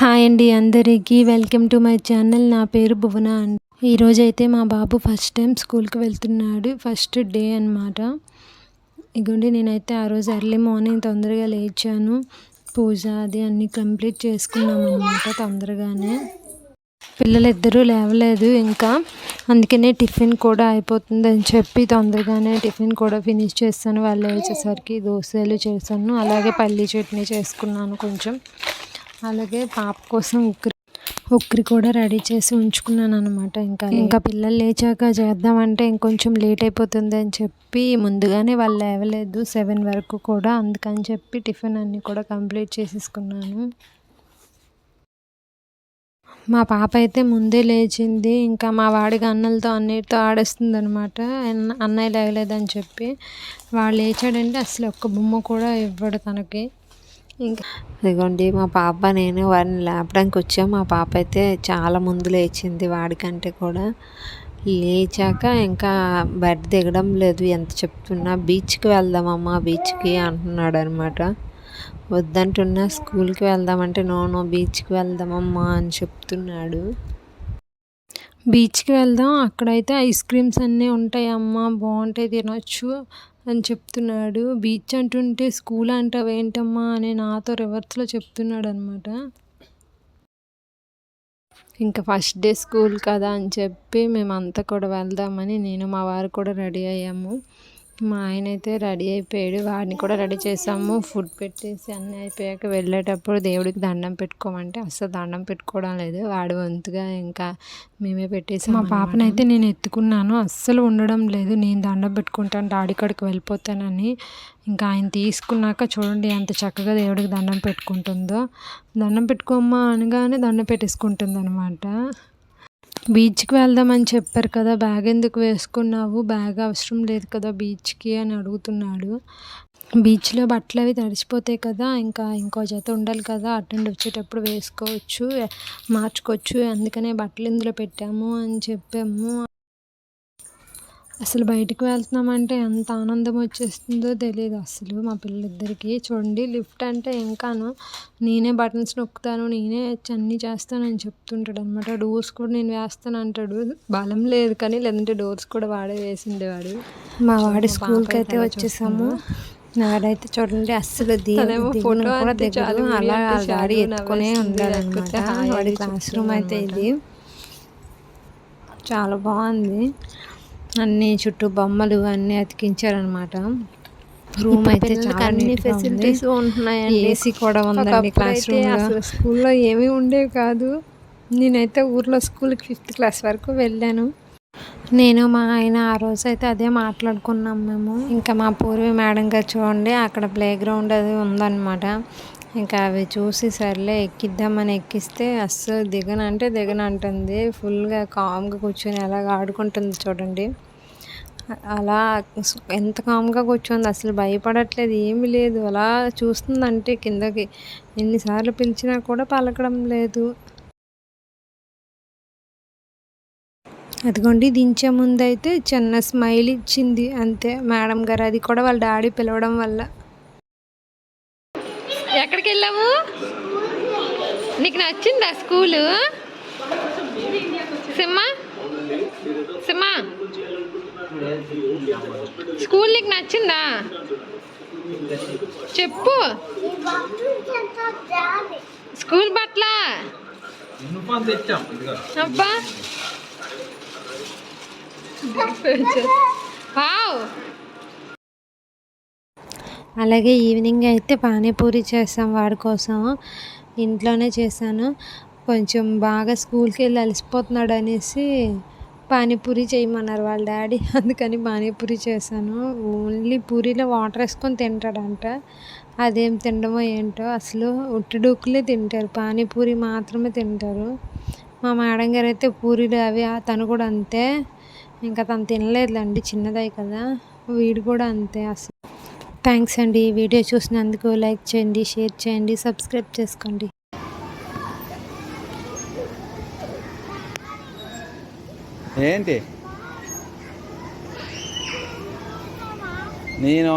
Hi అండి అందరికీ. Welcome to my channel. నా పేరు భువన అండి. ఈరోజు అయితే మా బాబు ఫస్ట్ టైం స్కూల్కి వెళ్తున్నాడు. ఫస్ట్ డే అనమాట ఇగోండి నేనైతే ఆ రోజు ఎర్లీ మార్నింగ్ తొందరగా లేచాను. పూజ అది అన్నీ కంప్లీట్ చేసుకున్నాం అనమాట తొందరగానే. పిల్లలిద్దరూ లేవలేదు ఇంకా. అందుకనే టిఫిన్ కూడా అయిపోతుంది అని చెప్పి తొందరగానే టిఫిన్ కూడా ఫినిష్ చేస్తాను. వాళ్ళు లేచేసరికి దోశలు చేశాను. అలాగే పల్లీ చట్నీ చేసుకున్నాను కొంచెం. అలాగే పాప కోసం ఉక్కిరి ఉక్కిరి కూడా రెడీ చేసి ఉంచుకున్నాను అనమాట ఇంకా ఇంకా పిల్లలు లేచాక చేద్దామంటే ఇంకొంచెం లేట్ అయిపోతుంది అని చెప్పి ముందుగానే వాళ్ళు లేవలేదు సెవెన్ వరకు కూడా. అందుకని చెప్పి టిఫిన్ అన్నీ కూడా కంప్లీట్ చేసేసుకున్నాను. మా పాప అయితే ముందే లేచింది. ఇంకా మా వాడికి అన్నలతో అన్నిటితో ఆడేస్తుంది అనమాట అన్నయ్య లేగలేదని చెప్పి. వాడు లేచాడంటే అసలు ఒక్క బొమ్మ కూడా ఇవ్వడు తనకి. ఇంకా ఇదిగోండి మా పాప నేను వారిని లేపడానికి వచ్చాం. మా పాప అయితే చాలా ముందు లేచింది వాడికంటే కూడా. లేచాక ఇంకా బెడ్ దిగడం లేదు ఎంత చెప్తున్నా. బీచ్కి వెళ్దామమ్మా బీచ్కి అంటున్నాడు అనమాట వద్దంటున్నా స్కూల్కి వెళ్దామంటే నో నో బీచ్కి వెళ్దామమ్మా అని చెప్తున్నాడు. బీచ్కి వెళ్దాం. అక్కడైతే ఐస్ క్రీమ్స్ అన్నీ ఉంటాయి అమ్మ. బాగుంటాయి తినొచ్చు అని చెప్తున్నాడు. బీచ్ అంటుంటే స్కూల్ అంటావు ఏంటమ్మా అని నాతో రివర్స్లో చెప్తున్నాడు అనమాట ఇంకా ఫస్ట్ డే స్కూల్ కదా అని చెప్పి మేమంతా కూడా వెళ్దామని నేను మా వారు కూడా రెడీ అయ్యాము. మా ఆయన అయితే రెడీ అయిపోయాడు. వాడిని కూడా రెడీ చేసాము. ఫుడ్ పెట్టేసి అన్నీ అయిపోయాక వెళ్ళేటప్పుడు దేవుడికి దండం పెట్టుకోమంటే అస్సలు దండం పెట్టుకోవడం లేదు. వాడు వంతుగా ఇంకా మేమే పెట్టేసి మా పాపనైతే నేను ఎత్తుకున్నాను. అస్సలు ఉండడం లేదు. నేను దండం పెట్టుకుంటాను. డాడీ కాడికి వెళ్ళిపోతానని ఇంకా ఆయన తీసుకున్నాక చూడండి ఎంత చక్కగా దేవుడికి దండం పెట్టుకుంటుందో. దండం పెట్టుకోమ్మా అనగానే దండం పెట్టేసుకుంటుంది అనమాట బీచ్కి వెళ్దామని చెప్పారు కదా బ్యాగ్ ఎందుకు వేసుకున్నావు? బ్యాగ్ అవసరం లేదు కదా బీచ్కి అని అడుగుతున్నాడు. బీచ్లో బట్టలు అవి తడిసిపోతాయి కదా ఇంకా ఇంకో జత ఉండాలి కదా అటెండ్ వచ్చేటప్పుడు వేసుకోవచ్చు మార్చుకోవచ్చు అందుకనే బట్టలు ఇందులో పెట్టాము అని చెప్పాము. అసలు బయటకు వెళ్తున్నామంటే ఎంత ఆనందం వచ్చేస్తుందో తెలియదు అసలు మా పిల్లలిద్దరికి చూడండి లిఫ్ట్ అంటే ఇంకాను నేనే బటన్స్ నొక్కుతాను నేనే అన్నీ చేస్తానని చెప్తుంటాడు అనమాట డోర్స్ కూడా నేను వేస్తాను అంటాడు. బలం లేదు కానీ లేదంటే డోర్స్ కూడా వాడే వేసిండేవాడు. మా వాడి స్కూల్కి అయితే వచ్చేసాము. నాడైతే చూడండి ఫోటో కూడా దిగదు. అలా డాడీ ఎత్తుకునే ఉండాలన్నమాట వాడి క్లాస్ రూమ్ అయితే ఇది. చాలా బాగుంది. అన్ని చుట్టూ బొమ్మలు అన్నీ అతికించారనమాట రూమ్ అయితే అన్ని ఫెసిలిటీస్ ఉంటున్నాయి ఏసీ కూడా ఉందండి క్లాస్ రూమ్ స్కూల్లో ఏమీ ఉండేవి కాదు. నేనైతే ఊర్లో స్కూల్కి ఫిఫ్త్ క్లాస్ వరకు వెళ్ళాను. నేను మా ఆయన ఆ రోజు అయితే అదే మాట్లాడుకున్నాం మేము. ఇంకా మా పూర్వీ మేడం గారు చూడండి అక్కడ ప్లే గ్రౌండ్ అది ఉందన్నమాట. ఇంకా అవి చూసి సర్లే ఎక్కిద్దామని ఎక్కిస్తే అస్సలు దిగనంటే దిగనంటుంది ఫుల్గా కామ్గా కూర్చొని అలాగ ఆడుకుంటుంది చూడండి. అలా ఎంత కామ్గా కూర్చోంది అసలు భయపడట్లేదు. ఏమీ లేదు. అలా చూస్తుందంటే కిందకి ఎన్నిసార్లు పిలిచినా కూడా పలకడం లేదు. అదిగోండి దించే ముందైతే చిన్న స్మైల్ ఇచ్చింది. అంతే. మేడం గారు అది కూడా వాళ్ళ డాడీ పిలవడం వల్ల. ఎక్కడికి వెళ్ళాము నీకు నచ్చిందా స్కూలు? సిమ్మా సిమ్మా స్కూల్ నీకు నచ్చిందా? చెప్పు. స్కూల్ బట్ల అబ్బా. అలాగే ఈవినింగ్ అయితే పానీపూరి చేసాం వాడి కోసం. ఇంట్లోనే చేశాను. కొంచెం బాగా స్కూల్కి వెళ్ళి అలసిపోతున్నాడు అనేసి పానీపూరి చేయమన్నారు వాళ్ళ డాడీ. అందుకని పానీపూరి చేశాను. ఓన్లీ పూరీలో వాటర్ వేసుకొని తింటాడంట. అదేం తినడమో ఏంటో అసలు ఉట్టిడూకులే తింటారు. పానీపూరి మాత్రమే తింటారు. మా మేడం గారు అయితే పూరీలు అవి తను కూడా అంతే. ఇంకా తను తినలేదులేండి చిన్నదే కదా. వీడు కూడా అంతే అసలు. థ్యాంక్స్ అండి. ఈ వీడియో చూసినందుకు లైక్ చేయండి షేర్ చేయండి సబ్స్క్రైబ్ చేసుకోండి. ఏంటి? నేను